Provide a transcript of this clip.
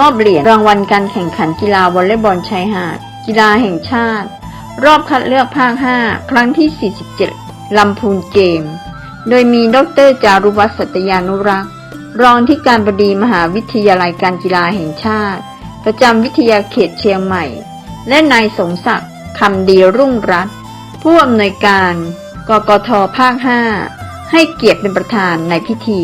มอบเหรียญรางวัลการแข่งขันกีฬาวอลเลย์บอลชายหาด กีฬาแห่งชาติ รอบคัดเลือกภาค 5 ครั้งที่ 47 ลำพูนเกม โดยมีดรจารุวัฒน์สัตยานุรักษ์ รองที่การบดีมหาวิทยาลัยการกีฬาแห่งชาติ ประจำวิทยาเขตเชียงใหม่ และนายสมศักดิ์คำดีรุ่งรัตน์ผู้อำนวยการ กกทภาค 5 ให้เกียรติเป็นประธานในพิธี